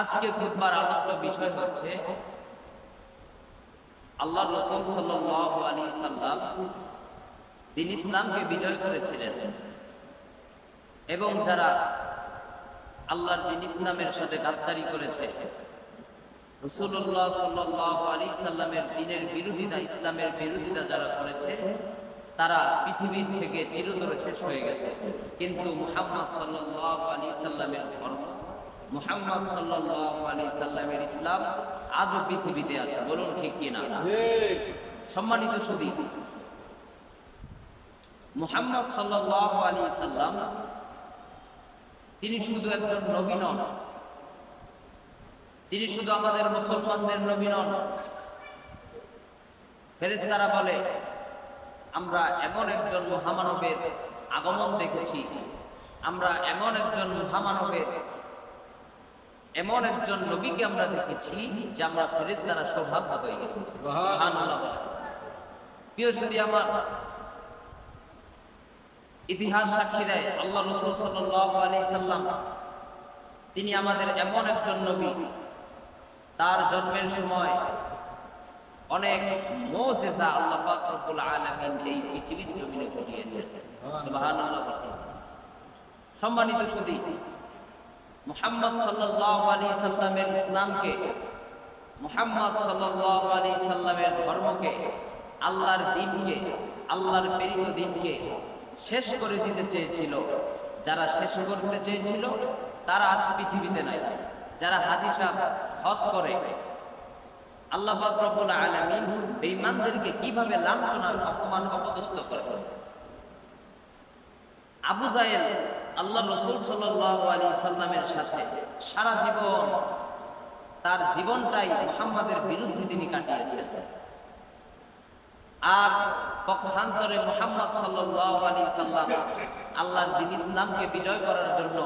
আজকে খুতবার আলোচ্য বিষয় হচ্ছে আল্লাহ রসুল সাল্লাম দিন ইসলামকে বিজয় করেছিলেন। এবং যারা আল্লাহর দিন ইসলামের সাথে গাদ্দারি করেছে রসুল্লাহ সাল্লাহ আলী সাল্লামের দিনের বিরোধিতা, ইসলামের বিরোধিতা যারা করেছে, তারা পৃথিবীর থেকে চিরতরে শেষ হয়ে গেছে। কিন্তু মুহাম্মদ সাল্লাহ আলী সাল্লামের ধর্ম মুহাম্মদ সাল্লাহ আলী সাল্লামের ইসলাম আজও পৃথিবীতে আছে, বলুন ঠিক কিনা? সম্মানিত সুদী, মুহাম্মদ সাল্লাহ আলী সাল্লাম, তিনি শুধু একজন নবী নন। তিনি শুধু আমাদের মুসলমানদের নবী নন। ফেরেশতারা বলে, আমরা এমন একজন মহামানবের আগমন দেখেছি। আমরা এমন একজন মহামানবের এমন একজন নবীকে আমরা দেখেছি যে আমরা ফেরেশতারা সৌভাগ্য হয়ে গেছি। প্রিয় আমার, ইতিহাস সাক্ষী দেয়, আল্লাহ রসুল সাল্লাম, তিনি আমাদের এমন একজন নবী, তার জন্মের সময় অনেক মোজেজা আল্লাহ পাক রব্বুল আলামিন এই পৃথিবীর জমিনে ঘটিয়েছেন। সম্মানিত সুদী মুহাম্মদ আলাইহি সাল্লামের ইসলামকে, মুহাম্মদ আলাইহি সাল্লামের ধর্মকে, আল্লাহর দ্বীনকে আল্লাহর প্রেরিত দ্বীনকে শেষ করে দিতে চেয়েছিল। যারা শেষ করতে চেয়েছিল, তারা আজ পৃথিবীতে নাই। যারা হাজি সাহেব হজ করে, আল্লাহ রব্বুল আলামিন বেঈমানদেরকে কীভাবে লাঞ্ছনা অপমান অপদস্থ করে আবু জায়েল আল্লাহ রসুল সাল্লামের সাথে সারা জীবন তার জীবনটাই মুহাম্মাদের বিরুদ্ধে তিনি কাটিয়েছেন। আর পক্ষান্তরে মুহাম্মদ আলাইহি সাল্লাম আল্লাহর দিন ইসলামকে বিজয় করার জন্য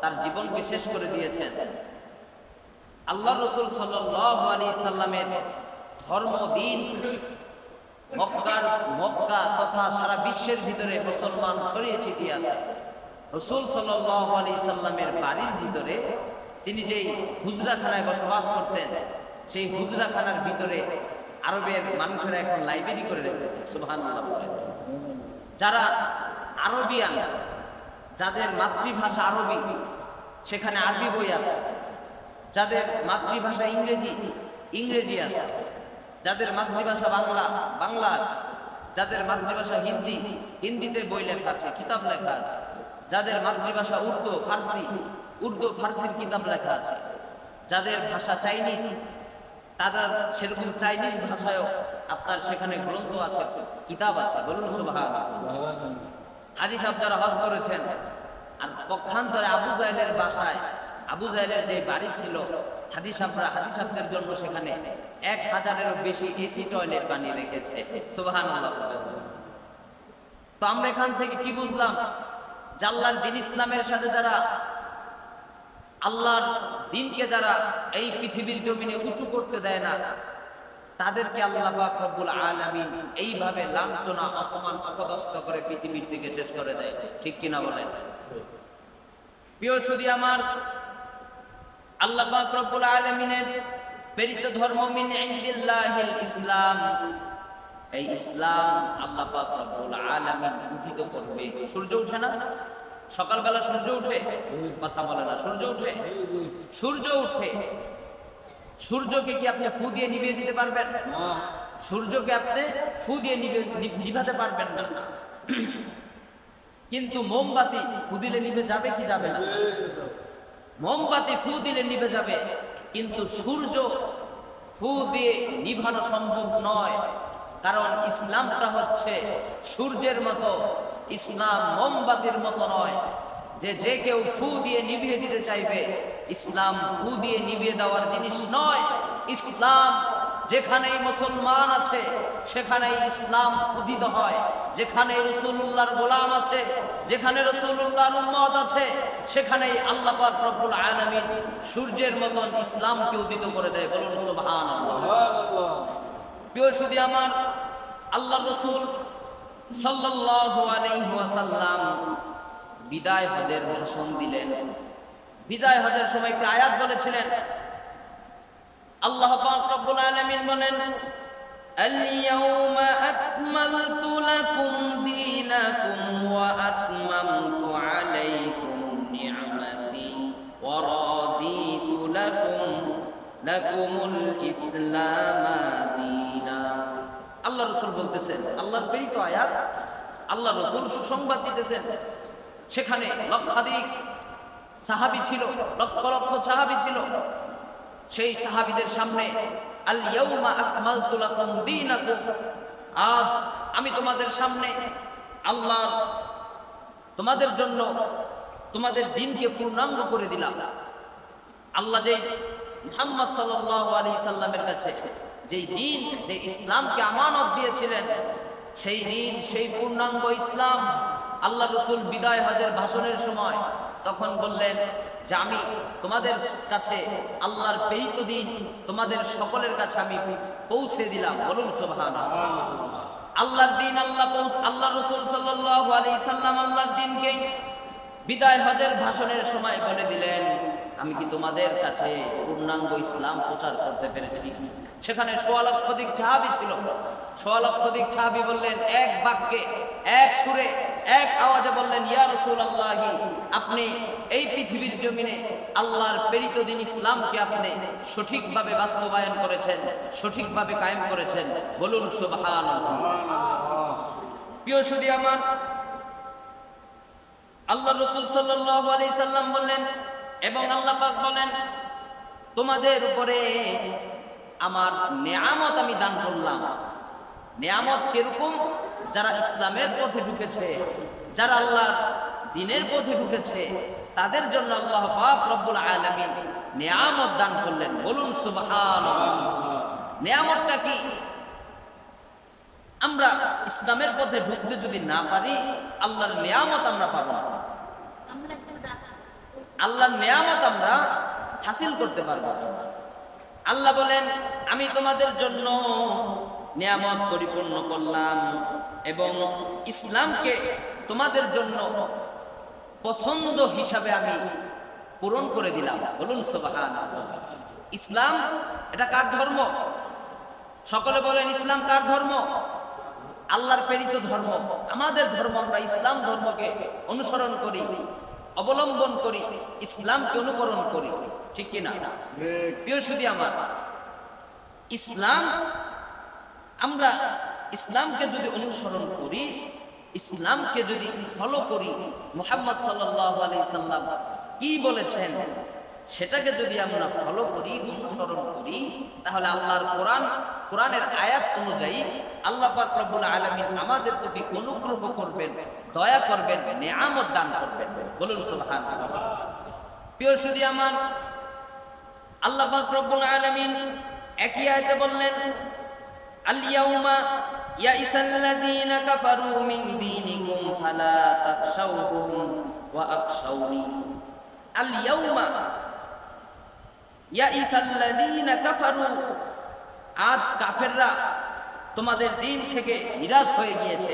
তার জীবনকে শেষ করে দিয়েছেন। আল্লাহ রসুল আলাইহি সাল্লামের ধর্ম, দিন মক্কা তথা সারা বিশ্বের ভিতরে মুসলমান ছড়িয়ে ছিটিয়ে আছে। রসুল সাল্লাল্লাহু আলাইহি সাল্লামের বাড়ির ভিতরে তিনি যেই হুজরাখানায় বসবাস করতেন, সেই হুজরাখানার ভিতরে আরবের মানুষেরা এখন লাইব্রেরি করে রেখেছে বলেন। যারা আরবিয়ান, যাদের মাতৃভাষা আরবি, সেখানে আরবি বই আছে। যাদের মাতৃভাষা ইংরেজি ইংরেজি আছে। যাদের মাতৃভাষা বাংলা বাংলা আছে। যাদের মাতৃভাষা হিন্দি, হিন্দিতে বই লেখা আছে, কিতাব লেখা আছে। যাদের মাতৃভাষা উর্দু, ফার্সি, উর্দু, ফার্সির কিতাব লেখা আছে। যাদের ভাষা চাইনিজ তাদের সেরকম চাইনিজ ভাষায়ও আপনার সেখানে গ্রন্থ আছে, কিতাব আছে, বলুন সুবহান হাজি সাহেব যারা হজ করেছেন, আর পক্ষান্তরে আবু জাহেলের বাসায়, আবু জাহেলের যে বাড়ি ছিল হাদি সাহেবরা হাদি সাহেবদের জন্য সেখানে এক হাজারেরও বেশি এসি টয়লেট বানিয়ে রেখেছে। সুবহান তো আমরা এখান থেকে কি বুঝলাম? জাল্লার দিন ইসলামের সাথে যারা, আল্লাহর দিনকে যারা এই পৃথিবীর জমিনে উঁচু করতে দেয় না, তাদেরকে আল্লাহ রব্বুল আলামিন এইভাবে লাঞ্ছনা, অপমান, অপদস্থ করে পৃথিবীর থেকে শেষ করে দেয়। ঠিক কিনা বলেন? প্রিয় সুদী আমার, আল্লাহ রব্বুল আলামিনের প্রেরিত ধর্ম মিন ইসলাম। এই ইসলাম আল্লাহ পাক উঠিত করবে। সূর্য ওঠে না? সকালবেলা সূর্য উঠে? কথা বলে না, সূর্য উঠে? সূর্য উঠে। সূর্যকে কি আপনি ফু দিয়ে নিভিয়ে দিতে পারবেন? সূর্যকে আপনি ফু দিয়ে নিভে- নিভাতে পারবেন না। কিন্তু মোমবাতি ফু দিলে নিভে যাবে কি যাবে না? মোমবাতি ফু দিলে নিভে যাবে। কিন্তু সূর্য ফু দিয়ে নিভানো সম্ভব নয়। কারণ ইসলামটা হচ্ছে সূর্যের মতো, ইসলাম মোমবাতির মতো নয়। যে যে কেউ ফু দিয়ে নিভিয়ে দিতে চাইবে, ইসলাম ফু দিয়ে নিভিয়ে দেওয়ার জিনিস নয়। ইসলাম যেখানেই মুসলমান আছে, সেখানেই ইসলাম উদিত হয়। যেখানে রসুল্লাহর গোলাম আছে, যেখানে রসুল্লাহর উম্মত আছে, সেখানেই আল্লাহ পাক রব্বুল আলামিন সূর্যের মতন ইসলামকে উদিত করে দেয়। বলুন সুবহানাল্লাহ। প্রিয় সুদী আমার আল্লাহ রসুল সাল্লাল্লাহু আলাইহি ওয়াসাল্লাম বিদায় হজের ভাষণ দিলেন বিদায় হজের সময় একটি আয়াত বলেছিলেন আল্লাহ পাক রব্বুল আলামিন বলেন اليوم أكملت لكم دينكم وأتممت عليكم نعمتي ورضيت لكم لكم الإسلام دينا আল্লাহ রসুল বলতেছেন আল্লাহর প্রেরিত আয়াত, আল্লাহ রসুল সুসংবাদ দিতেছেন। সেখানে লক্ষাধিক সাহাবি ছিল, লক্ষ লক্ষ সাহাবি ছিল। সেই সাহাবিদের সামনে আজ আমি তোমাদের সামনে আল্লাহ তোমাদের জন্য তোমাদের পূর্ণাঙ্গ করে দিলাম। আল্লাহ যে মুহাম্মদ সাল্লাল্লাহু আলাইহি সাল্লামের কাছে যেই দিন, যে ইসলামকে আমানত দিয়েছিলেন, সেই দিন, সেই পূর্ণাঙ্গ ইসলাম আল্লাহ রসুল বিদায় হজের ভাষণের সময় তখন বললেন, যে আমি তোমাদের কাছে আল্লাহর পেরিত দিন, তোমাদের সকলের কাছে আমি পৌঁছে দিলাম। বলুন সুবহান আল্লাহর দিন আল্লাহ আল্লাহ রসুল সাল্লাল্লাহু আলাইহি সাল্লাম আল্লাহর দিনকে বিদায় হজের ভাষণের সময় বলে দিলেন। আমি কি তোমাদের কাছে পূর্ণাঙ্গ ইসলাম প্রচার করতে পেরেছি? সেখানে সোয়া সাহাবি ছিল। সোয়া লক্ষাধিক সাহাবি বললেন, এক বাক্যে, এক সুরে, এক আওয়াজে বললেন, ইয়া রাসূলুল্লাহি, আপনি এই পৃথিবীর জমিনে আল্লাহর প্রেরিত দিন ইসলামকে আপনি সঠিকভাবে বাস্তবায়ন করেছেন, সঠিকভাবে কায়েম করেছেন। বলুন, সুবহানাল্লাহ। প্রিয় সুদী আমার, আল্লাহ রসুল সাল্লাল্লাহু আলাইহি সাল্লাম বললেন এবং আল্লাহ পাক বলেন, তোমাদের উপরে আমার নেয়ামত আমি দান করলাম। নেয়ামত কীরকম? যারা ইসলামের পথে ঢুকেছে, যারা আল্লাহ দিনের পথে ঢুকেছে, তাদের জন্য আল্লাহ পাক রব্বুল আলামিন নেয়ামত দান করলেন। বলুন, সুবহানাল্লাহ। নেয়ামতটা কি? আমরা ইসলামের পথে ঢুকতে যদি না পারি, আল্লাহর নিয়ামত আমরা পাবো না। আল্লাহর নিয়ামত আমরা হাসিল করতে পারব। আল্লাহ বলেন, আমি তোমাদের জন্য নিয়ামত পরিপূর্ণ করলাম এবং ইসলামকে তোমাদের জন্য পছন্দ হিসাবে আমি পূরণ করে দিলাম। বলুন সুবহান ইসলাম, এটা কার ধর্ম? সকলে বলেন, ইসলাম কার ধর্ম? আল্লাহর প্রেরিত ধর্ম। আমাদের ধর্ম, আমরা ইসলাম ধর্মকে অনুসরণ করি। অবলম্বন করি, ইসলামকে অনুকরণ করি, ঠিক কিনা? প্রিয় সুদী আমার, ইসলাম, আমরা ইসলামকে যদি অনুসরণ করি, ইসলামকে যদি ফলো করি, মোহাম্মদ সাল্লাম কি বলেছেন? সেটাকে যদি আমরা ফলো করি, অনুসরণ করি, তাহলে আল্লাহর কোরআন, কোরআনের আয়াত অনুযায়ী আল্লাহ পাক রব্বুল আলামিন আমাদের প্রতি অনুগ্রহ করবেন, দয়া করবেন, নেয়ামত দান করবেন। বলুন সুবহানাল্লাহ। প্রিয় সুদী আমার, আল্লাহ পাক রব্বুল আলামিন একই আয়াতে বললেন, আল-ইয়াউমা ইয়াইসাল্লাযীনা কাফারু মিন দীনিকুম ফালা তাখশাওহুম ওয়া ইয়াইসাল্লাযীনা কাফারু, আজ কাফেররা তোমাদের দিন থেকে নিরাশ হয়ে গিয়েছে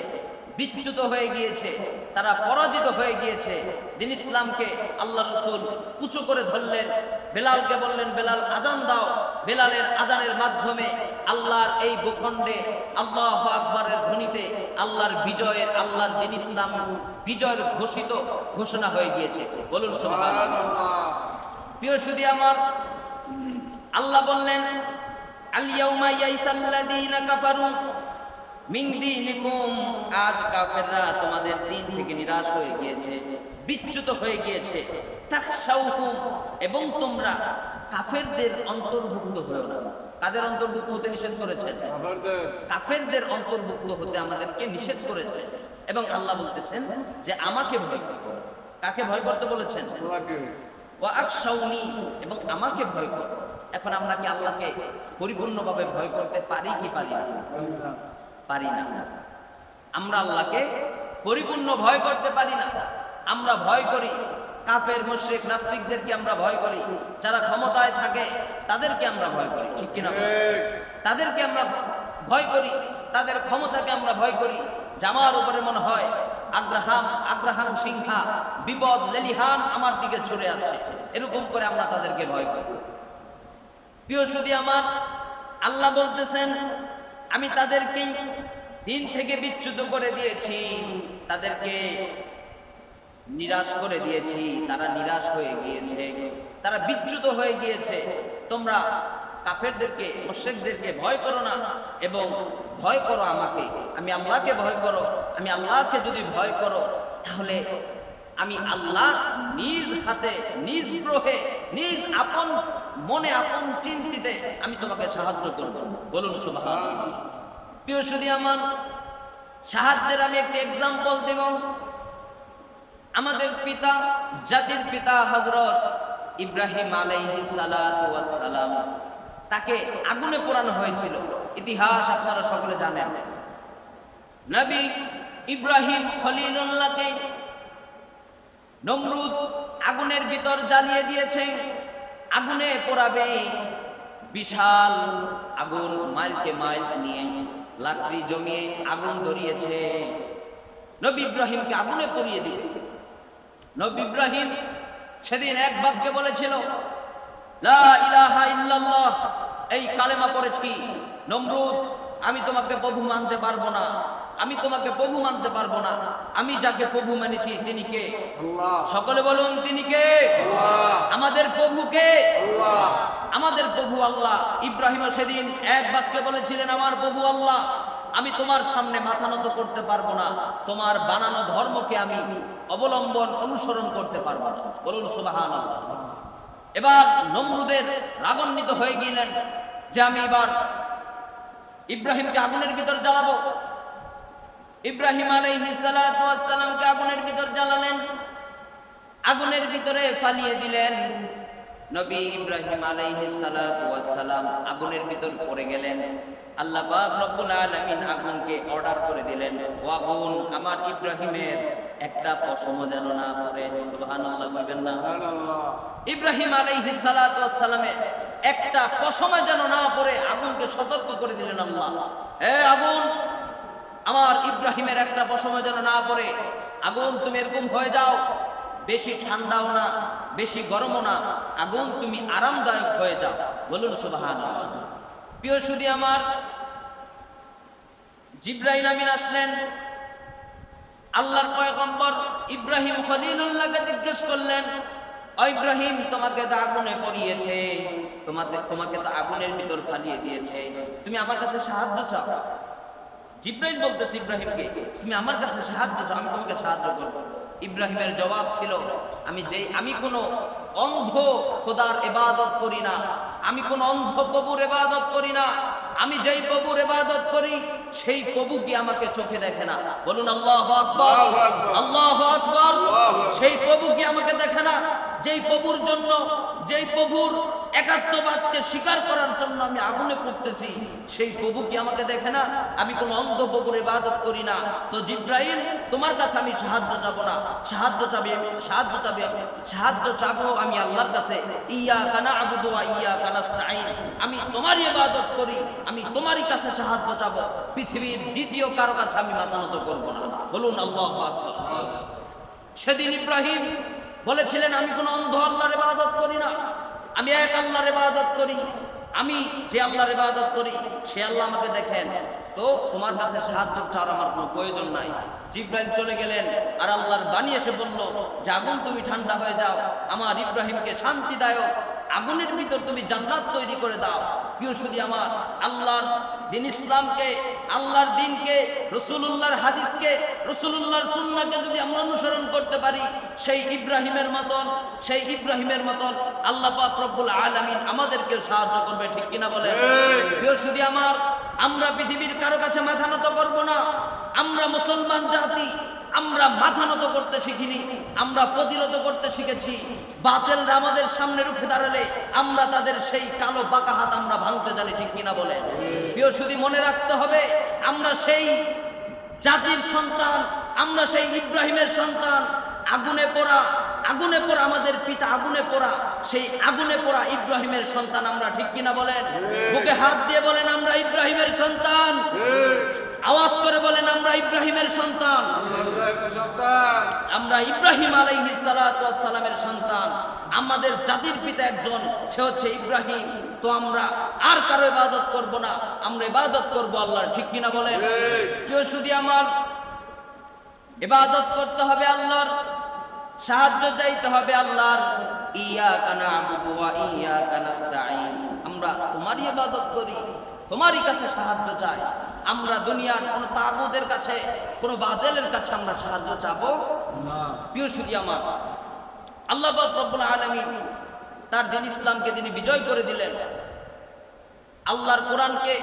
বিচ্যুত হয়ে গিয়েছে তারা পরাজিত হয়ে গিয়েছে। দিন ইসলামকে আল্লাহ রসুল উঁচু করে ধরলেন বেলালকে বললেন বেলাল আজান দাও। বেলালের আজানের মাধ্যমে আল্লাহর এই ভূখণ্ডে আল্লাহ আকবরের ধ্বনিতে আল্লাহর বিজয়ের আল্লাহর দিন ইসলাম বিজয়ের ঘোষিত ঘোষণা হয়ে গিয়েছে। বলুন প্রিয় সুদী আমার আল্লাহ বললেন আলিয়াউমা ইয়াইসাল্লাযীনা কাফারু মিন দীনিকুম আজ কাফেররা তোমাদের দিন থেকে নিরাশ হয়ে গিয়েছে বিচ্যুত হয়ে গিয়েছে। তাখশাউহুম এবং তোমরা কাফেরদের অন্তর্ভুক্ত হও না। কাদের অন্তর্ভুক্ত হতে নিষেধ করেছে? কাফেরদের অন্তর্ভুক্ত হতে আমাদেরকে নিষেধ করেছে। এবং আল্লাহ বলতেছেন যে আমাকে ভয় করো। কাকে ভয় করতে বলেছেন? ও আকশাউনি এবং আমাকে ভয় করো। এখন আমরা কি আল্লাহকে পরিপূর্ণভাবে ভয় করতে পারি কি পারি না? পারি না। আমরা আল্লাহকে পরিপূর্ণ ভয় করতে পারি না। আমরা ভয় করি। কাফের, মুশরিক, নাস্তিকদেরকে আমরা ভয় করি। যারা ক্ষমতায় থাকে, তাদেরকে আমরা ভয় করি। ঠিক কিনা? তাদেরকে আমরা ভয় করি। তাদের ক্ষমতাকে আমরা ভয় করি। জামার উপরে মনে হয়, আগ্রাহাম আগ্রাহাম সিংহা, বিপদ লেলিহান আমার দিকে ছড়ে আছে। এরকম করে আমরা তাদেরকে ভয় করি। প্রিয় সুদী আমার, আল্লাহ বলতেছেন, আমি তাদেরকে দিন থেকে বিচ্যুত করে দিয়েছি, তাদেরকে নিরাশ করে দিয়েছি, তারা নিরাশ হয়ে গিয়েছে, তারা বিচ্যুত হয়ে গিয়েছে। তোমরা কাফেরদেরকে মুশরিকদেরকে ভয় করো না এবং ভয় করো আমাকে। আমি আল্লাহকে ভয় করো, আমি আল্লাহকে যদি ভয় করো, তাহলে আমি আল্লাহ নিজ হাতে, নিজ গ্রহে, নিজ আপন, মনে আপন চিন্তিতে আমি তোমাকে সাহায্য করব। বলুন সুবহানাল্লাহ। প্রিয় সুদী আমার, সাহায্যের আমি একটি এক্সাম্পল দেব। আমাদের পিতা, জাতির পিতা হযরত ইব্রাহিম ওয়াস সালাম তাকে আগুনে পোড়ানো হয়েছিল। ইতিহাস আপনারা সকলে জানেন। নবী ইব্রাহিম খলিলুল্লাহকে নমরুদ আগুনের ভিতর জ্বালিয়ে দিয়েছে। আগুনে পোড়াবে বিশাল আগুন, মাইলকে মাইল নিয়ে লাকড়ি জমিয়ে আগুন ধরিয়েছে। নবী ইব্রাহিমকে আগুনে পড়িয়ে দিবে নবী ইব্রাহিম সেদিন এক বাক্যে বলেছিল এই কালেমা পড়েছি। নমরুদ, আমি তোমাকে প্রভু মানতে পারব না। আমি তোমাকে প্রভু মানতে পারব না। আমি যাকে প্রভু মেনেছি তিনি কে? সকলে বলুন তিনি কে? আমাদের প্রভু কে? আমাদের প্রভু আল্লাহ। ইব্রাহিম সেদিন এক বাক্যে বলেছিলেন আমার প্রভু আল্লাহ আমি তোমার সামনে মাথা নত করতে পারব না। তোমার বানানো ধর্মকে আমি অবলম্বন অনুসরণ করতে পারব না। বলুন সুবাহান এবার নমরুদের রাগান্বিত হয়ে গেলেন যে আমি এবার ইব্রাহিমকে আগুনের ভিতর জ্বালাবো। ইব্রাহিম সালামকে আগুনের ভিতর জ্বালালেন, আগুনের ভিতরে ফালিয়ে দিলেন। নবী ইব্রাহিম আলাইহিস সালাতু ওয়াস সালাম আগুনের ভিতর পড়ে গেলেন। আল্লাহ পাক রব্বুল আলামিন আগুনকে অর্ডার করে দিলেন। ও আগুন আমার ইব্রাহিমের একটা পশম যেন না পড়ে। সুবহানাল্লাহ বলবেন না। ইব্রাহিম সালামের একটা পশমে যেন না পড়ে, আগুনকে সতর্ক করে দিলেন আল্লাহ। হে আগুন আমার ইব্রাহিমের একটা পশমে যেন না পড়ে। আগুন তুমি এরকম হয়ে যাও, বেশি ঠান্ডাও না, বেশি গরমও না, আগুন তুমি আরামদায়ক হয়ে যাও। বলুন সুবাহান প্রিয় সুদী আমার, জিব্রাইল আমিন আসলেন। আল্লাহর পয়গম্বর ইব্রাহিম খলিলুল্লাহকে জিজ্ঞেস করলেন ইব্রাহিম, তোমাকে তো আগুনে পড়িয়েছে তোমাকে তোমাকে তো আগুনের ভিতর ফালিয়ে দিয়েছে। তুমি আমার কাছে সাহায্য চাও? জিব্রাইল বলতেছে ইব্রাহিমকে তুমি আমার কাছে সাহায্য চাও আমি তোমাকে সাহায্য করব। ইব্রাহিমের জবাব ছিল আমি যেই আমি কোনো অন্ধ খোদার এবাদত করি না। আমি কোন অন্ধ প্রভুর এবাদত করি না। আমি যেই প্রভুর এবাদত করি সেই প্রভু কি আমাকে চোখে দেখে না? বলুন আল্লাহু আকবার। আল্লাহ আকবর। সেই প্রভু কি আমাকে দেখে না? যেই প্রভুর জন্য যেই প্রভুর একাত্মবাদকে স্বীকার করার জন্য আমি আগুনে পড়তেছি। সেই প্রভু কি আমাকে দেখে না? আমি কোন অন্ধ প্রভুর ইবাদত করি না। তো জিব্রাইল, তোমার কাছে আমি সাহায্য চাবো না। সাহায্য চাবি আমি, সাহায্য চাবি আমি, সাহায্য চাবো আমি আল্লাহর কাছে। ইয়া কানা আবুদু ইয়া কানাস্তাইন আমি তোমারই ইবাদত করি, আমি তোমারই কাছে সাহায্য চাব। পৃথিবীর দ্বিতীয় কারও কাছে আমি মাথা নত করব না। বলুন, আল্লাহু সেদিন ইব্রাহিম বলেছিলেন, আমি কোনো অন্ধ আল্লাহর ইবাদত করি না। আমি এক আল্লাহর ইবাদত করি, আমি যে আল্লাহর ইবাদত করি, সে আল্লাহ আমাকে দেখেন। তো তোমার কাছে সাহায্য চাওয়ার আমার কোনো প্রয়োজন নাই। জিব্রাইল চলে গেলেন, আর আল্লাহর বাণী এসে বলল যে আগুন তুমি, ঠান্ডা হয়ে যাও। আমার ইব্রাহিমকে শান্তিদায়ক আগুনের ভিতর তুমি জান্নাত তৈরি করে দাও। প্রিয় শুধু আমার আল্লাহর দিন ইসলামকে আল্লাহর দিনকে রসুলুল্লাহর হাদিসকে রসুলুল্লাহর সুন্নাকে যদি আমরা অনুসরণ করতে পারি সেই ইব্রাহিমের মতন সেই ইব্রাহিমের মতন আল্লাহ পাক রব্বুল আলামিন আমাদেরকে সাহায্য করবে ঠিক কিনা বলে প্রিয় শুধু আমার আমরা পৃথিবীর কারও কাছে মাথা নত করব না। আমরা মুসলমান জাতি আমরা মাথা নত করতে শিখিনি আমরা প্রতিরোধ করতে শিখেছি। বাতেলরা আমাদের সামনে রুখে দাঁড়ালে আমরা তাদের সেই কালো বাঁকা হাত আমরা ভাঙতে জানি ঠিক কিনা বলে প্রিয় শুধু মনে রাখতে হবে আমরা সেই জাতির সন্তান আমরা সেই ইব্রাহিমের সন্তান আগুনে পোড়া আগুনে পড়া আমাদের পিতা আগুনে পোড়া সেই আগুনে পোড়া ইব্রাহিমের সন্তান আমরা ঠিক কিনা বলেন? বুকে হাত দিয়ে বলেন আমরা ইব্রাহিমের সন্তান। আওয়াজ করে বলেন আমরা ইব্রাহিমের সন্তান। আমরা ইব্রাহিম ওয়াস সালামের সন্তান। আমাদের জাতির পিতা একজন সে হচ্ছে ইব্রাহিম। তো আমরা আর কারও ইবাদত করব না আমরা ইবাদত করব আল্লাহর ঠিক কিনা বলেন? কেউ শুধু আমার ইবাদত করতে হবে আল্লাহর সাহায্য চাইতে হবে আল্লাহর। ইয়া কানা ইয়া কানাস্তাইন আমরা তোমারই ইবাদত করি। তোমারই কাছে সাহায্য চাই। আমরা দুনিয়ার কোন তাগুদের কাছে, কোন বাদেলের কাছে আমরা সাহায্য চাবো আমার, আল্লাহ রব্বুল আলামিন তার দিন ইসলামকে তিনি বিজয় করে দিলেন। আল্লাহর কোরআনকে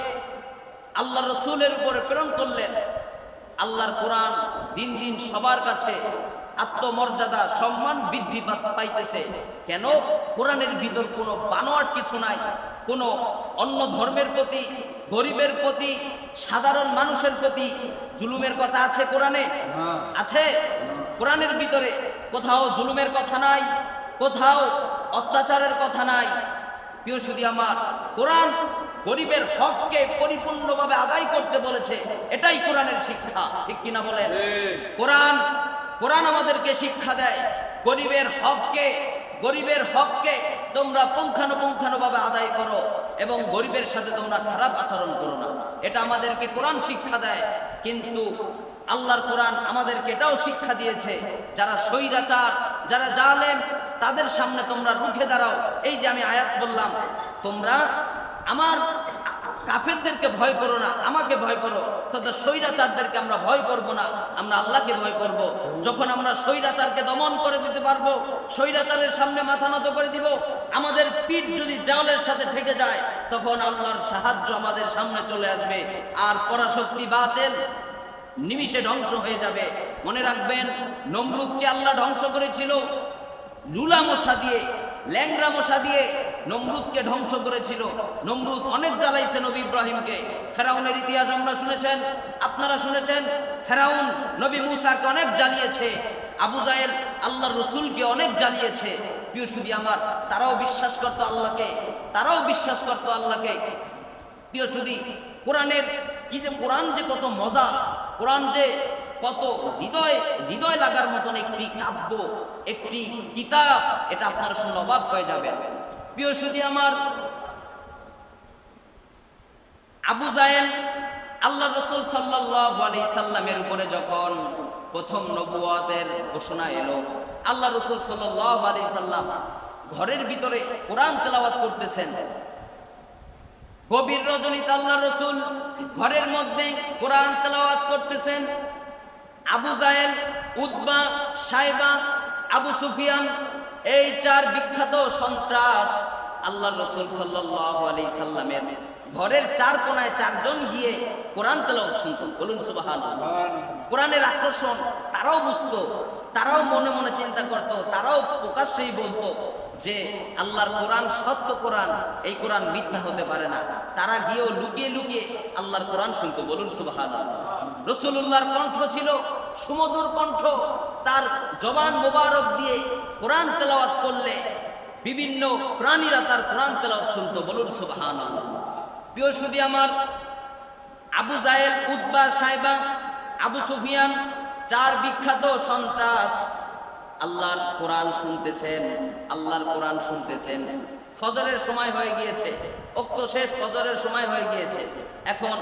আল্লাহ রসুলের উপরে প্রেরণ করলেন। আল্লাহর কোরআন দিন দিন সবার কাছে আত্মমর্যাদা, সম্মান বৃদ্ধি পাইতেছে। কেন? কোরআনের ভিতর কোনো বানোয়ার কিছু নাই। কোনো অন্য ধর্মের প্রতি গরিবের প্রতি সাধারণ মানুষের প্রতি জুলুমের কথা আছে কোরআনে? আছে? কোরআনের ভিতরে কোথাও জুলুমের কথা নাই কোথাও অত্যাচারের কথা নাই। প্রিয় শুধু আমার কোরআন গরিবের হককে পরিপূর্ণভাবে আদায় করতে বলেছে। এটাই কোরআনের শিক্ষা ঠিক কিনা বলেন? কোরআন কোরআন আমাদেরকে শিক্ষা দেয় গরিবের হককে গরিবের হককে তোমরা পুঙ্খানুপুঙ্খানুভাবে আদায় করো এবং গরিবের সাথে তোমরা খারাপ আচরণ করো না। এটা আমাদেরকে কোরআন শিক্ষা দেয়, কিন্তু আল্লাহর কোরআন আমাদেরকে এটাও শিক্ষা দিয়েছে, যারা স্বৈরাচার, যারা জালেম, তাদের সামনে তোমরা রুখে দাঁড়াও। এই যে আমি আয়াত বললাম, তোমরা আমার কাফেরদেরকে ভয় করো না, আমাকে ভয় করো। তবে স্বৈরাচারদেরকে আমরা ভয় করব না, আমরা আল্লাহকে ভয় করব। যখন আমরা স্বৈরাচারকে দমন করে দিতে পারব, স্বৈরাচারের সামনে মাথা নত করে দিব, আমাদের পিঠ যদি দেওয়ালের সাথে ঠেকে যায়, তখন আল্লাহর সাহায্য আমাদের সামনে চলে আসবে, আর পরাশক্তি বাতেল নিমিষে ধ্বংস হয়ে যাবে। মনে রাখবেন, নমরুদকে আল্লাহ ধ্বংস করেছিল, লুলা মশা দিয়ে ল্যাংরা মশা দিয়ে নমরুদকে ধ্বংস করেছিল। নমরুদ অনেক জ্বালাইছে নবী ইব্রাহিমকে। ফেরাউনের ইতিহাস আমরা শুনেছেন, আপনারা শুনেছেন, ফেরাউন নবী মুসাকে অনেক জ্বালিয়েছে। আবু জায়েল আল্লাহ রসুলকে অনেক জ্বালিয়েছে। প্রিয় শুধু আমার, তারাও বিশ্বাস করতো আল্লাহকে, তারাও বিশ্বাস করতো আল্লাহকে। প্রিয় শুধু কোরআনের কি যে, কোরআন যে কত মজা, কোরআন যে কত হৃদয় হৃদয় লাগার মতন একটি কাব্য, একটি কিতাব, এটা আপনার শুনে অবাক হয়ে যাবে প্রিয় আমার, আবু জায়েল আল্লাহ রসুল আলাইহি সাল্লামের উপরে যখন প্রথম নবুয়াতের ঘোষণা এলো, আল্লাহ রসুল আলাইহি সাল্লাম ঘরের ভিতরে কোরআন তেলাওয়াত করতেছেন। গভীর রজনীতে আল্লাহ রসুল ঘরের মধ্যে কোরআন তেলাওয়াত করতেছেন। আবু জাহেল উদ্বা সাইবা, আবু সুফিয়ান এই চার বিখ্যাত সন্ত্রাস আল্লাহ রসুল সাল্লামের ঘরের চার কোনায় চারজন গিয়ে কোরআন তেলাওয়াত শুনতো। বলুন সুবহানাল্লাহ। কোরআনের আকর্ষণ তারাও বুঝতো তারাও মনে মনে চিন্তা করত তারাও প্রকাশ্যেই বলতো যে আল্লাহর কোরআন সত্য কোরআন এই কোরআন মিথ্যা হতে পারে না। তারা গিয়েও লুকিয়ে লুকিয়ে আল্লাহর কোরআন শুনত। বলুন সুবাহান রসুল্লাহর কণ্ঠ ছিল সুমধুর কণ্ঠ। তার জবান মোবারক দিয়ে কোরআন তেলাওয়াত করলে বিভিন্ন প্রাণীরা তার কোরআন তেলাওয়াত শুনত। বলুন সুবাহান প্রিয় সুদি আমার, আবু জায়েল উদ্বা সাহেবা আবু সুফিয়ান, চার বিখ্যাত সন্ত্রাস আল্লাহর কোরআন শুনতেছেন, আল্লাহর কোরআন শুনতেছেন। ফজরের সময় হয়ে গিয়েছে, অক্ত শেষ ফজরের সময় হয়ে গিয়েছে। এখন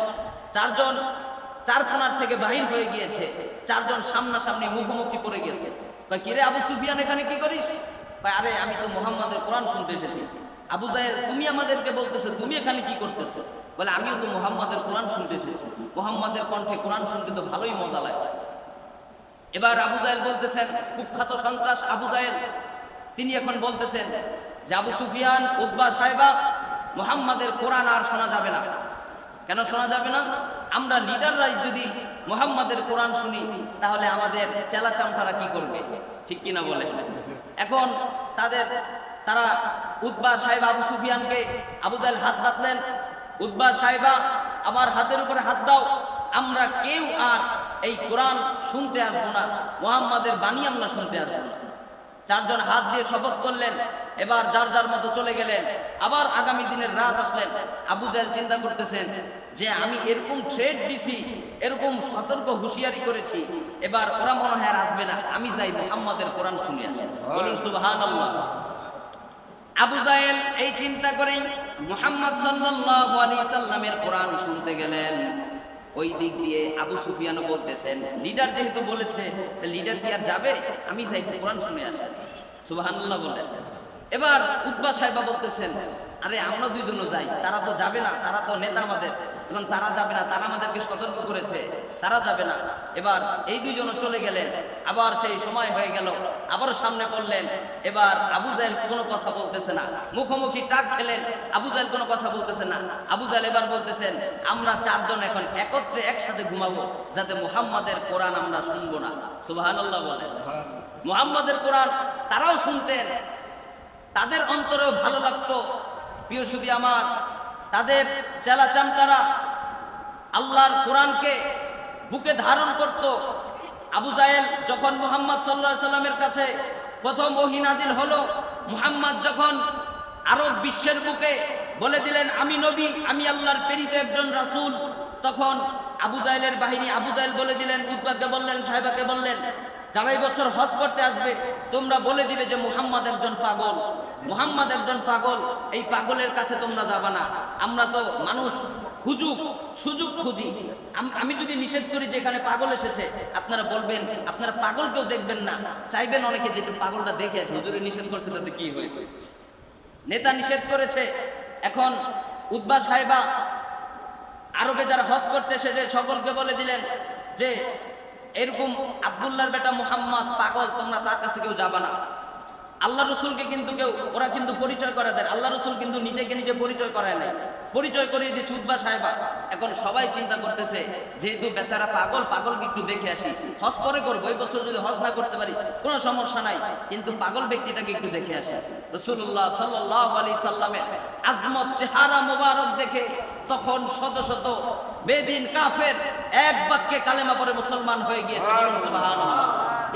চারজন চার কোনার থেকে বাহির হয়ে গিয়েছে। চারজন সামনাসামনি মুখোমুখি পড়ে গেছে। বা কিরে আবু সুফিয়ান, এখানে কি করিস? ভাই, আরে, আমি তো মোহাম্মদের কোরআন শুনতে এসেছি। আবু জাহেল, তুমি আমাদেরকে বলতেছো, তুমি এখানে কি করতেছো? বলে, আমিও তো মোহাম্মদের কোরআন শুনতে এসেছি। মোহাম্মদের কণ্ঠে কোরআন শুনতে তো ভালোই মজা লাগে। এবার আবু জাহেল বলতেছেন কুখ্যাত সন্ত্রাস আবু জাহেল। তিনি এখন বলতেছেন যে, আবু সুফিয়ান উদ্বা সাহেবা, মোহাম্মদের কোরআন আর শোনা যাবে না। কেন শোনা যাবে না? আমরা লিডাররাই যদি মোহাম্মদের কোরআন শুনি, তাহলে আমাদের চেলা চামচারা কি করবে? ঠিক কিনা বলে? এখন তাদের, তারা উদ্বা সাহেব আবু সুফিয়ানকে আবু জাহেল হাত বাঁধলেন। উদ্বা সাহেবা, আমার হাতের উপরে হাত দাও। আমরা কেউ আর এই কোরআন শুনতে আসব না। মোহাম্মদের বাণী আমরা শুনতে আসব না। চারজন হাত দিয়ে শপথ করলেন। এবার যার যার মতো চলে গেলেন। আবার আগামী দিনের রাত আসলেন। আবু জাহেল চিন্তা করতেছেন যে আমি এরকম ট্রেড দিছি, এরকম সতর্ক হুঁশিয়ারি করেছি, এবার ওরা মনে হয় আসবে না। আমি যাই মোহাম্মদের কোরআন শুনে আসি। বলুন সুবহান আবু জাহেল এই চিন্তা করেই মুহাম্মদ সাল্লাল্লাহু আলাইহি সাল্লামের কোরআন শুনতে গেলেন। ওই দিক দিয়ে আবু সুফিয়ানও বলতেছেন লিডার যেহেতু বলেছে লিডার কি আর যাবে? আমি চাইছি কোরআন শুনে আসেন সুবাহ বলেন এবার উৎবা সাহেবা বলতেছেন আরে আমরা দুইজনও যাই। তারা তো যাবে না, তারা তো নেতা আমাদের। এবং তারা যাবে না, তারা আমাদেরকে সতর্ক করেছে। তারা যাবে না। এবার এই দুইজনও চলে গেলেন। আবার সেই সময় হয়ে গেল। আবার সামনে পড়লেন। এবার আবু জাহেল কোনো কথা বলতেছে না। মুখোমুখি টাক খেলেন। আবু জাহেল কোনো কথা বলতেছে না। আবু জাহেল এবার বলতেছেন, আমরা চারজন এখন একত্রে একসাথে ঘুমাবো, যাতে মুহাম্মাদের কোরআন আমরা শুনব না। সুবহানাল্লাহ বলেন। মুহাম্মাদের কোরআন তারাও শুনতেন। তাদের অন্তরেও ভালো লাগতো। প্রিয় আমার, তাদের চেলা চামটারা আল্লাহর কোরআনকে বুকে ধারণ করত। আবু জাহেল যখন মুহাম্মদ সাল্লাহ সাল্লামের কাছে প্রথম ওহী নাজিল হলো, মুহাম্মদ যখন আরব বিশ্বের বুকে বলে দিলেন, আমি নবী, আমি আল্লাহর প্রেরিত একজন রাসুল। তখন আবু জাহেলের বাহিনী, আবু জাহেল বলে দিলেন উদ্বাদকে বললেন, সাহেবাকে বললেন যারা বছর হজ করতে আসবে, তোমরা বলে দিবে যে মুহাম্মদ একজন পাগল। মুহাম্মদ একজন পাগল এই পাগলের কাছে তোমরা যাবা না। আমরা তো মানুষ হুজুক সুযোগ খুঁজি। আমি যদি নিষেধ করি যে এখানে পাগল এসেছে আপনারা বলবেন আপনারা পাগলকেও দেখবেন না। চাইবেন অনেকে যে পাগলটা দেখে হুজুরে নিষেধ করছে তাতে কি হয়েছে? নেতা নিষেধ করেছে। এখন উদ্বা সাহেবা আরবে যারা হজ করতে এসেছে সকলকে বলে দিলেন যে এরকম আব্দুল্লাহর বেটা মুহাম্মদ পাগল তোমরা তার কাছে কেউ যাবা না। আল্লাহ রসুলকে কিন্তু কেউ, ওরা কিন্তু পরিচয় করে দেয়। আল্লাহ রসুল কিন্তু নিজেকে নিজে পরিচয় করায় নাই পরিচয় করিয়ে দিচ্ছে উদ্বা সাহেবা। এখন সবাই চিন্তা করতেছে, যেহেতু বেচারা পাগল, পাগলকে একটু দেখে আসি। হজ পরে করব ওই বছর যদি হজ না করতে পারি, কোনো সমস্যা নাই। কিন্তু পাগল ব্যক্তিটাকে একটু দেখে আসি। রসুল্লাহ সাল্লাহ আলি সাল্লামের আজমত চেহারা মোবারক দেখে তখন শত শত বেদিন কাফের এক বাক্যে কালেমা পরে মুসলমান হয়ে গিয়েছে।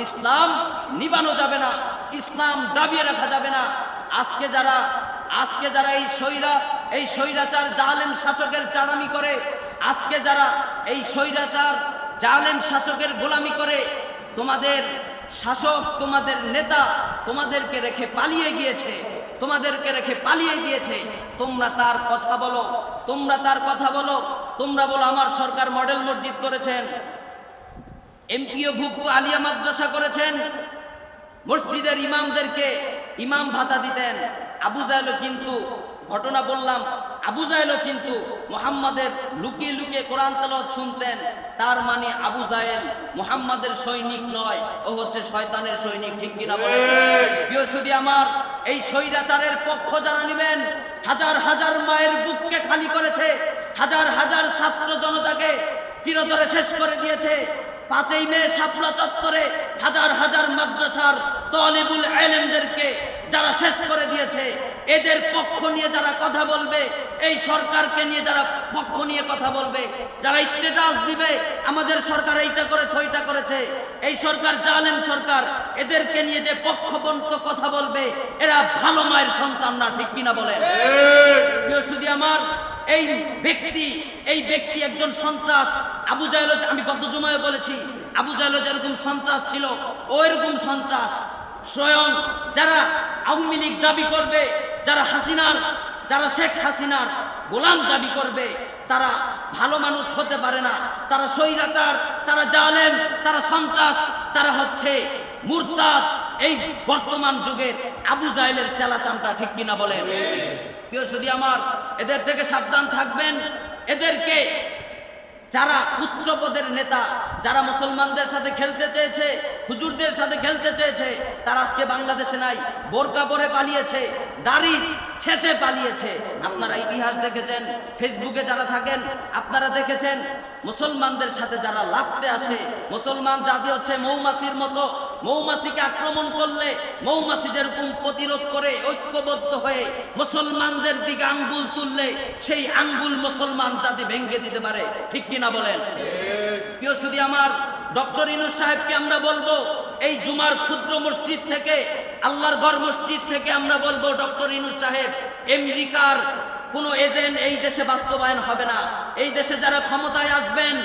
ইসলাম নিবানো যাবে না। ইসলাম দাবিয়ে রাখা যাবে না। আজকে যারা আজকে যারা এই সৈরা এই স্বৈরাচার জালেম শাসকের চাড়ামি করে, আজকে যারা এই স্বৈরাচার জালেম শাসকের গোলামি করে, তোমাদের শাসক, তোমাদের নেতা তোমাদেরকে রেখে পালিয়ে গিয়েছে, তোমাদেরকে রেখে পালিয়ে গিয়েছে। তোমরা তার কথা বলো, তোমরা তার কথা বলো, তোমরা বলো আমার সরকার মডেল মসজিদ করেছেন, এমপিও ভুক্ত আলিয়া মাদ্রাসা করেছেন মসজিদের ইমামদেরকে ইমাম ভাতা দিতেন। আবু জাহেলও কিন্তু, ঘটনা বললাম, আবু জাহেলও কিন্তু মোহাম্মদের লুকিয়ে লুকিয়ে কোরআন তেলাওয়াত শুনতেন। তার মানে আবু জাহেল মোহাম্মদের সৈনিক নয়, ও হচ্ছে শয়তানের সৈনিক, ঠিক কিনা বলে প্রিয় আমার, এই স্বৈরাচারের পক্ষ যারা নেবেন, হাজার হাজার মায়ের বুককে খালি করেছে, হাজার হাজার ছাত্র জনতাকে চিরতরে শেষ করে দিয়েছে পাঁচই মে শাপলা চত্বরে হাজার হাজার মাদ্রাসার তলিবুল আলেমদেরকে যারা শেষ করে দিয়েছে এদের পক্ষ নিয়ে যারা কথা বলবে এই সরকারকে নিয়ে যারা পক্ষ নিয়ে কথা বলবে যারা স্ট্যাটাস দিবে আমাদের সরকার এইটা করেছে ওইটা করেছে। এই সরকার জালেম সরকার এদেরকে নিয়ে যে পক্ষবন্ত কথা বলবে এরা ভালো মায়ের সন্তান না ঠিক কিনা বলে সুধী আমার এই ব্যক্তি এই ব্যক্তি একজন সন্ত্রাস। আবু জাহেল আমি গত জমায় বলেছি, আবু জাহেল যেরকম সন্ত্রাস ছিল, ও এরকম সন্ত্রাস। স্বয়ং যারা আওয়ামী লীগ দাবি করবে, যারা হাসিনার, যারা শেখ হাসিনার গোলাম দাবি করবে, তারা ভালো মানুষ হতে পারে না। তারা স্বৈরাচার, তারা জালেম, তারা সন্ত্রাস, তারা হচ্ছে মুরতাদ। এই বর্তমান যুগের আবু জাহেলের চালাচামটা ঠিক কিনা বলেন? প্রিয় যদি আমার, এদের থেকে সাবধান থাকবেন। এদেরকে যারা উচ্চ পদের নেতা, যারা মুসলমানদের সাথে খেলতে চেয়েছে, হুজুরদের সাথে খেলতে চেয়েছে, তারা আজকে বাংলাদেশে নাই, বোরকা পরে পালিয়েছে, দাড়ি ছেঁচে পালিয়েছে। আপনারা ইতিহাস দেখেছেন ফেসবুকে যারা থাকেন আপনারা দেখেছেন মুসলমানদের সাথে যারা লাগতে আসে মুসলমান জাতি হচ্ছে মৌমাছির মতো। মৌমাছিকে আক্রমণ করলে মৌমাছি যেরকম প্রতিরোধ করে ঐক্যবদ্ধ হয়ে মুসলমানদের দিকে আঙ্গুল তুললে সেই আঙ্গুল মুসলমান জাতি ভেঙ্গে দিতে পারে। ঠিক কিনা বলেন? প্রিয় শুধু আমার ডক্টর ইনুস সাহেবকে আমরা বলব এই জুমার ক্ষুদ্র মসজিদ থেকে আল্লাহর ঘর মসজিদ থেকে আমরা বলব ডক্টর ইনুস সাহেব আমেরিকার কোন এজেন্ট এই দেশে বাস্তবায়ন হবে না। এই দেশে যারা ক্ষমতায় আসবেন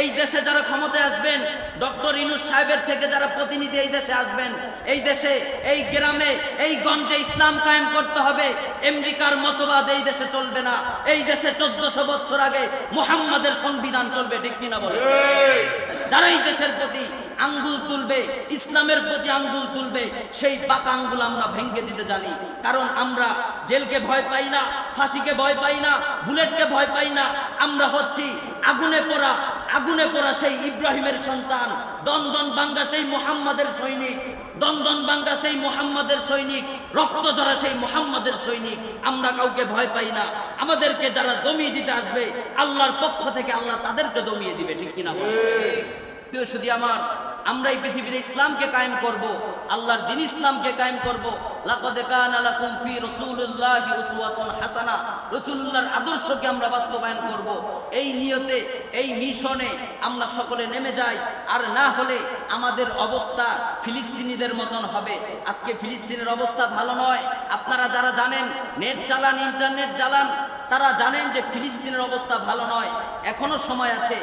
এই দেশে যারা ক্ষমতায় আসবেন ডক্টর ইনুস সাহেবের থেকে যারা প্রতিনিধি এই দেশে আসবেন এই দেশে এই গ্রামে এই গঞ্জে ইসলাম কায়েম করতে হবে আমেরিকার মতবাদ এই দেশে চলবে না। এই দেশে চোদ্দশো বছর আগে মোহাম্মদের সংবিধান চলবে ঠিক কিনা বলে যারা এই দেশের প্রতি আঙ্গুল তুলবে, ইসলামের প্রতি আঙ্গুল তুলবে, সেই পাকা আঙ্গুল আমরা ভেঙ্গে দিতে জানি। কারণ আমরা জেলকে ভয় পাই না, ফাঁসিকে ভয় পাই না, বুলেটকে ভয় পাই না, আমরা হচ্ছি আগুনে পড়া আগুনে পড়া সেই ইব্রাহিমের সন্তান দন্দন বাঙ্গা সেই মোহাম্মদের সৈনিক দন্দন বাঙ্গা সেই মোহাম্মদের সৈনিক, রক্ত ঝরা সেই মোহাম্মদের সৈনিক, আমরা কাউকে ভয় পাই না। আমাদেরকে যারা দমিয়ে দিতে আসবে, আল্লাহর পক্ষ থেকে আল্লাহ তাদেরকে দমিয়ে দিবে, ঠিক কিনা? প্রিয় শুধু আমার আমরা এই পৃথিবীতে ইসলামকে কায়েম করব, আল্লাহর দিন ইসলামকে কায়েম করব। লাকাদ কানা লাকুম ফি রাসূলিল্লাহি উসওয়াতুন হাসানা, রাসূলুল্লাহর আদর্শকে আমরা বাস্তবায়ন করব। এই নিয়তে, এই মিশনে আমরা সকলে নেমে যাই, আর না হলে আমাদের অবস্থা ফিলিস্তিনিদের মতন হবে। আজকে ফিলিস্তিনের অবস্থা ভালো নয়। আপনারা যারা জানেন, নেট চালান, ইন্টারনেট চালান, তারা জানেন যে ফিলিস্তিনের অবস্থা ভালো নয়। এখনও সময় আছে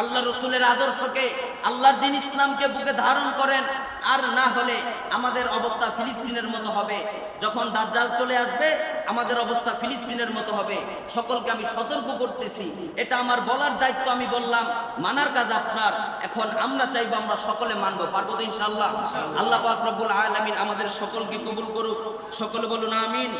আল্লাহ রসুলের আদর্শকে, আল্লাহর দিন ইসলামকে বুকে ধারণ করেন, আর না হলে আমাদের অবস্থা ফিলিস্তিনের মতো হবে। যখন দাজ্জাল চলে আসবে, আমাদের অবস্থা ফিলিস্তিনের মতো হবে। সকলকে আমি সতর্ক করতেছি। এটা আমার বলার দায়িত্ব আমি বললাম, মানার কাজ আপনার। এখন আমরা চাইব আমরা সকলে মানব। পারব তো ইনশাআল্লাহ? আল্লাহ রব্বুল আমাদের সকলকে কবুল করুক। সকলে বলুন, আমিন।